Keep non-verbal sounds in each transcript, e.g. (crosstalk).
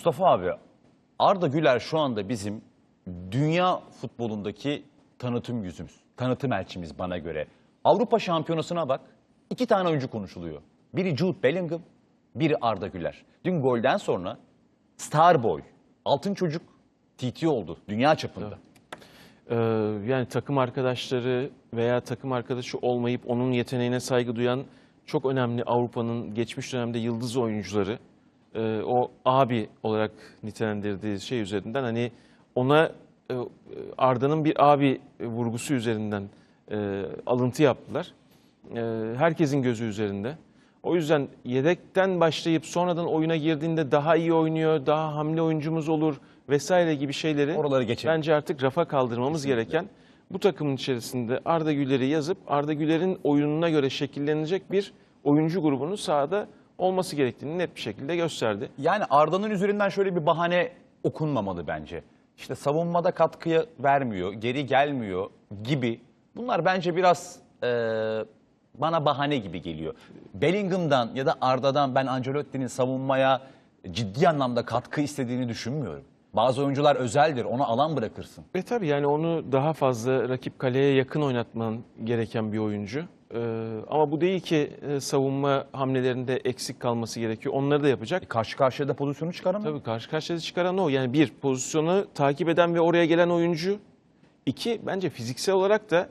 Mustafa abi, Arda Güler şu anda bizim dünya futbolundaki tanıtım yüzümüz, tanıtım elçimiz bana göre. Avrupa Şampiyonası'na bak, iki tane oyuncu konuşuluyor. Biri Jude Bellingham, biri Arda Güler. Dün golden sonra Starboy, altın çocuk TT oldu dünya çapında. Ee, yani takım arkadaşları veya takım arkadaşı olmayıp onun yeteneğine saygı duyan çok önemli Avrupa'nın geçmiş dönemde yıldız oyuncuları e, o abi olarak nitelendirdiği şey üzerinden hani ona e, Arda'nın bir abi vurgusu üzerinden e, alıntı yaptılar. E, herkesin gözü üzerinde. O yüzden yedekten başlayıp sonradan oyuna girdiğinde daha iyi oynuyor, daha hamle oyuncumuz olur vesaire gibi şeyleri Oraları geçelim. bence artık rafa kaldırmamız gereken bu takımın içerisinde Arda Güler'i yazıp Arda Güler'in oyununa göre şekillenecek bir oyuncu grubunun sahada olması gerektiğini net bir şekilde gösterdi. Yani Arda'nın üzerinden şöyle bir bahane okunmamalı bence. İşte savunmada katkıya vermiyor, geri gelmiyor gibi. Bunlar bence biraz e, bana bahane gibi geliyor. Bellingham'dan ya da Arda'dan ben Ancelotti'nin savunmaya ciddi anlamda katkı istediğini düşünmüyorum. Bazı oyuncular özeldir, ona alan bırakırsın. Ve tabii yani onu daha fazla rakip kaleye yakın oynatman gereken bir oyuncu. Ee, ama bu değil ki e, savunma hamlelerinde eksik kalması gerekiyor. Onları da yapacak. Karşı karşıya da pozisyonu çıkaramıyor. Tabii karşı karşıya çıkaran o. Yani bir, pozisyonu takip eden ve oraya gelen oyuncu. İki, bence fiziksel olarak da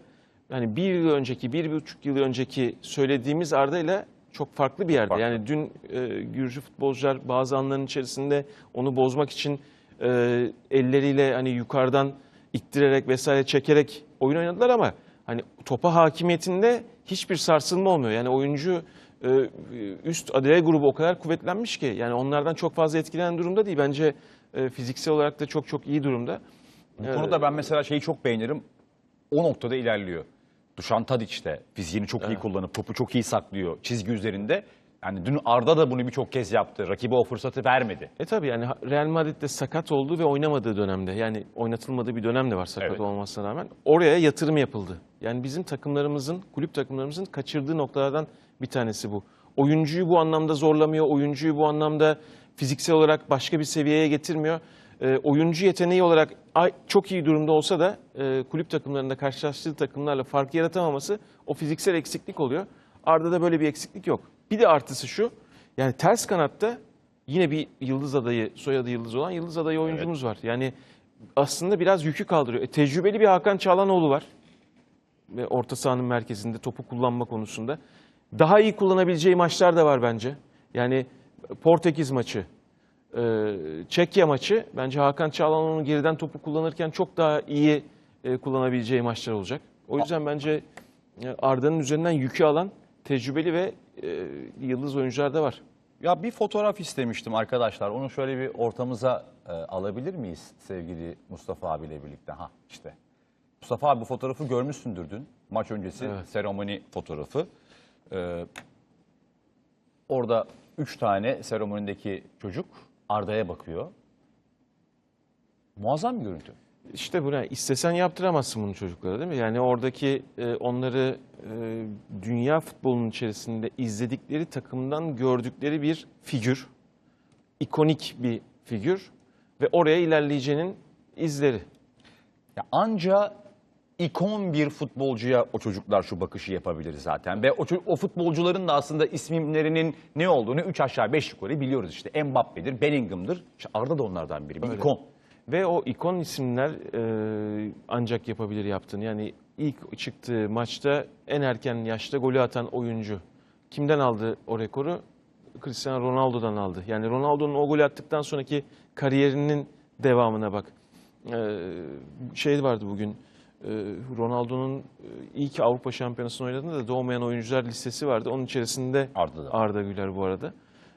yani bir yıl önceki, bir buçuk yıl önceki söylediğimiz Arda ile çok farklı bir yerde. Farklı. Yani dün e, Gürcü futbolcular bazı anların içerisinde onu bozmak için e, elleriyle hani yukarıdan ittirerek vesaire çekerek oyun oynadılar ama hani topa hakimiyetinde hiçbir sarsılma olmuyor. Yani oyuncu e, üst adaya grubu o kadar kuvvetlenmiş ki yani onlardan çok fazla etkilenen durumda değil. Bence e, fiziksel olarak da çok çok iyi durumda. Bu konuda ben mesela şeyi çok beğenirim. O noktada ilerliyor. Dušan Tadić de fiziğini çok iyi kullanıp topu çok iyi saklıyor çizgi üzerinde. Yani dün Arda da bunu birçok kez yaptı. Rakibe o fırsatı vermedi. E tabii yani Real Madrid'de sakat olduğu ve oynamadığı dönemde yani oynatılmadığı bir dönem de var sakat Evet. olmasına rağmen oraya yatırım yapıldı. Yani bizim takımlarımızın, kulüp takımlarımızın kaçırdığı noktalardan bir tanesi bu. Oyuncuyu bu anlamda zorlamıyor, oyuncuyu bu anlamda fiziksel olarak başka bir seviyeye getirmiyor. E, oyuncu yeteneği olarak çok iyi durumda olsa da e, kulüp takımlarında karşılaştığı takımlarla fark yaratamaması o fiziksel eksiklik oluyor. Arda'da böyle bir eksiklik yok. Bir de artısı şu, yani ters kanatta yine bir yıldız adayı, soyadı yıldız olan yıldız adayı oyuncumuz var. Yani aslında biraz yükü kaldırıyor. E, tecrübeli bir Hakan Çağlanoğlu var. Ve orta sahanın merkezinde topu kullanma konusunda. Daha iyi kullanabileceği maçlar da var bence. Yani Portekiz maçı, e, Çekya maçı bence Hakan Çağlanoğlu'nun geriden topu kullanırken çok daha iyi e, kullanabileceği maçlar olacak. O yüzden bence e, Arda'nın üzerinden yükü alan tecrübeli ve e, yıldız oyuncular da var. Ya bir fotoğraf istemiştim arkadaşlar. Onu şöyle bir ortamıza e, alabilir miyiz sevgili Mustafa abiyle birlikte? Ha işte. Mustafa abi bu fotoğrafı görmüşsündür dün. Maç öncesi Evet. seremoni fotoğrafı. Ee, orada üç tane seremonideki çocuk Arda'ya bakıyor. Muazzam bir görüntü. İşte bu ne? İstesen yaptıramazsın bunu çocuklara değil mi? Yani oradaki e, onları e, dünya futbolunun içerisinde izledikleri takımdan gördükleri bir figür. ikonik bir figür ve oraya ilerleyeceğinin izleri. Ya anca ikon bir futbolcuya o çocuklar şu bakışı yapabilir zaten. Ve o, o futbolcuların da aslında isimlerinin ne olduğunu 3 aşağı 5 yukarı biliyoruz işte. Mbappe'dir, Bellingham'dır. İşte Arda da onlardan biri. Bir Öyle. ikon. Ve o ikon isimler e, ancak yapabilir yaptığını. Yani ilk çıktığı maçta en erken yaşta golü atan oyuncu. Kimden aldı o rekoru? Cristiano Ronaldo'dan aldı. Yani Ronaldo'nun o golü attıktan sonraki kariyerinin devamına bak. E, şey vardı bugün. e, Ronaldo'nun e, ilk Avrupa Şampiyonası'nı oynadığında da doğmayan oyuncular listesi vardı. Onun içerisinde Arda da. Arda Güler bu arada.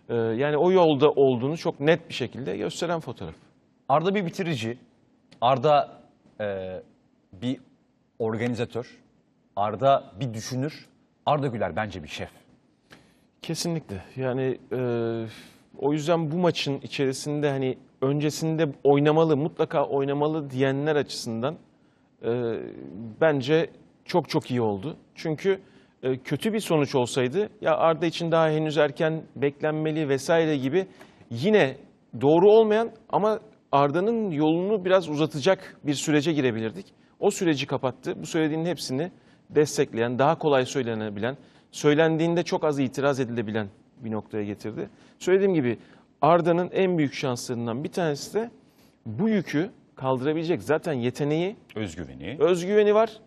E, yani o yolda olduğunu çok net bir şekilde gösteren fotoğraf. Arda bir bitirici. Arda e, bir organizatör. Arda bir düşünür. Arda Güler bence bir şef. Kesinlikle. Yani e, o yüzden bu maçın içerisinde hani öncesinde oynamalı, mutlaka oynamalı diyenler açısından e, bence çok çok iyi oldu. Çünkü e, kötü bir sonuç olsaydı ya Arda için daha henüz erken beklenmeli vesaire gibi yine doğru olmayan ama Arda'nın yolunu biraz uzatacak bir sürece girebilirdik. O süreci kapattı. Bu söylediğinin hepsini destekleyen, daha kolay söylenebilen, söylendiğinde çok az itiraz edilebilen bir noktaya getirdi. Söylediğim gibi Arda'nın en büyük şanslarından bir tanesi de bu yükü kaldırabilecek zaten yeteneği, Özgüveni. özgüveni var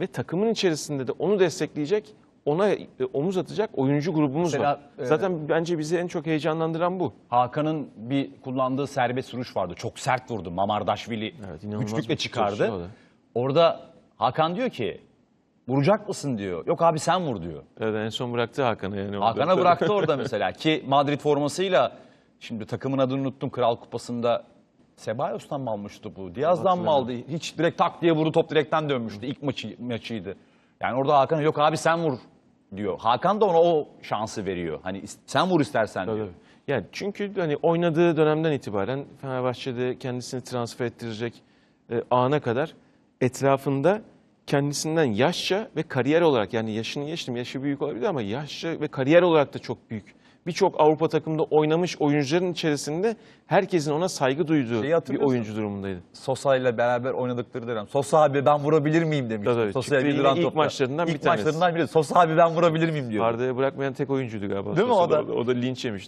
ve takımın içerisinde de onu destekleyecek, ona e, omuz atacak oyuncu grubumuz Mesela, var. e, Zaten bence bizi en çok heyecanlandıran bu. Hakan'ın bir kullandığı serbest vuruş vardı. Çok sert vurdu. Mamardaşvili Evet, inanılmaz güçlükle bir çıkardı. Orada Hakan diyor ki vuracak mısın diyor. Yok abi sen vur diyor. Evet, en son bıraktı Hakan'ı yani. orada. Hakan'a bıraktı orada (laughs) mesela ki Madrid formasıyla şimdi takımın adını unuttum Kral Kupası'nda Sebayos'tan mı almıştı bu? Diaz'dan mı aldı? Hiç direkt tak diye vurdu top direkten dönmüştü. İlk maçı, maçıydı. Yani orada Hakan yok abi sen vur diyor. Hakan da ona o şansı veriyor. Hani sen vur istersen diyor. Tabii. Yani çünkü hani oynadığı dönemden itibaren Fenerbahçe'de kendisini transfer ettirecek e, ana kadar etrafında kendisinden yaşça ve kariyer olarak yani yaşını geçtim yaşı büyük olabilir ama yaşça ve kariyer olarak da çok büyük. Birçok Avrupa takımında oynamış oyuncuların içerisinde herkesin ona saygı duyduğu Şeyi bir hatırlıyorsun. oyuncu durumundaydı. Sosa ile beraber oynadıkları dönem. Sosa abi ben vurabilir miyim demişti. Tabii, Sosa'ya çıktı bir yine ilk maçlarından bir tanesi. maçlarından biri. Sosa abi ben vurabilir miyim diyor. Arda'ya bırakmayan tek oyuncuydu galiba. Değil mi o da? O da linç yemişti